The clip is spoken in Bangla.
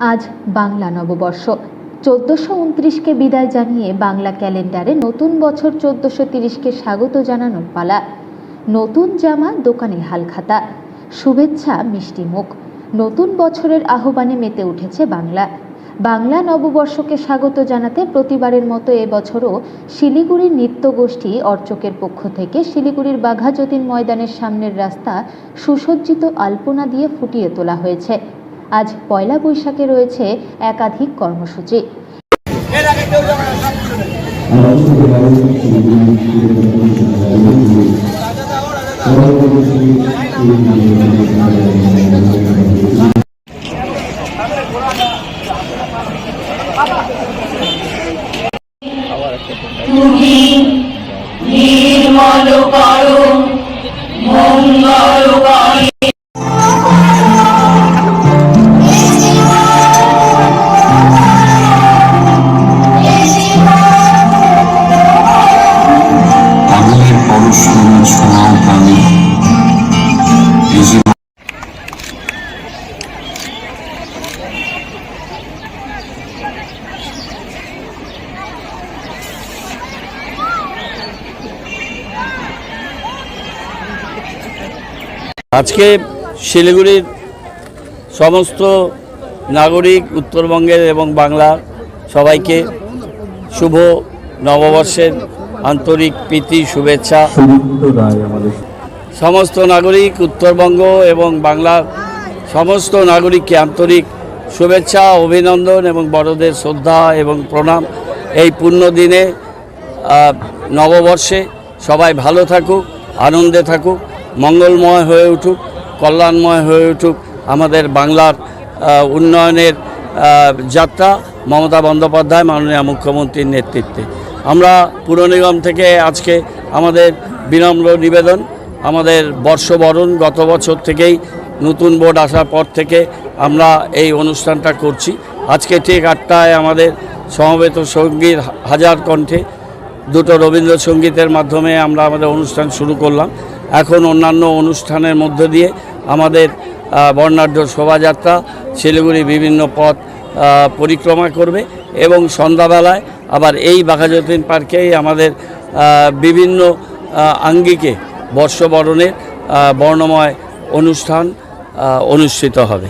আজ বাংলা নববর্ষ। চোদ্দোশো উনত্রিশকে বিদায় জানিয়ে বাংলা ক্যালেন্ডারে নতুন বছর চোদ্দোশো তিরিশকে স্বাগত জানানোর পালা। নতুন জামা দোকানে হালখাতা। শুভেচ্ছা, মিষ্টি মুখ। নতুন বছরের আহ্বানে মেতে উঠেছে বাংলা। বাংলা নববর্ষকে স্বাগত জানাতে প্রতিবারের মতো এবছরও শিলিগুড়ির নৃত্যগোষ্ঠী অর্চকের পক্ষ থেকে শিলিগুড়ির বাঘাযতীন ময়দানের সামনের রাস্তা সুসজ্জিত আলপনা দিয়ে ফুটিয়ে তোলা হয়েছে। আজ পয়লা বৈশাখে রয়েছে একাধিক কর্মসূচি। নির্মল আজকে শিলিগুড়ির সমস্ত নাগরিক উত্তরবঙ্গের এবং বাংলা সবাইকে শুভ নববর্ষের আন্তরিক প্রীতি, শুভেচ্ছা। সমস্ত নাগরিক উত্তরবঙ্গ এবং বাংলার সমস্ত নাগরিককে আন্তরিক শুভেচ্ছা, অভিনন্দন এবং বড়দের শ্রদ্ধা এবং প্রণাম। এই পূর্ণ দিনে নববর্ষে সবাই ভালো থাকুক, আনন্দে থাকুক। মঙ্গলময় হয়ে উঠুক, কল্যাণময় হয়ে উঠুক আমাদের বাংলার উন্নয়নের যাত্রা মমতা বন্দ্যোপাধ্যায় মাননীয় মুখ্যমন্ত্রীর নেতৃত্বে। আমরা পুর নিগম থেকে আজকে আমাদের বিনম্র নিবেদন, আমাদের বর্ষবরণ গত বছর থেকেই নতুন বোর্ড আসার পর থেকে আমরা এই অনুষ্ঠানটা করছি। আজকে ঠিক আটটায় আমাদের সমবেত সঙ্গীর হাজার কণ্ঠে দুটো রবীন্দ্রসঙ্গীতের মাধ্যমে আমরা আমাদের অনুষ্ঠান শুরু করলাম। এখন অন্যান্য অনুষ্ঠানের মধ্য দিয়ে আমাদের বর্ণাঢ্য শোভাযাত্রা শিলিগুড়ি বিভিন্ন পথ পরিক্রমা করবে এবং সন্ধ্যাবেলায় আবার এই বাঘাযতীন পার্কেই আমাদের বিভিন্ন আঙ্গিকে বর্ষবরণের বর্ণময় অনুষ্ঠান অনুষ্ঠিত হবে।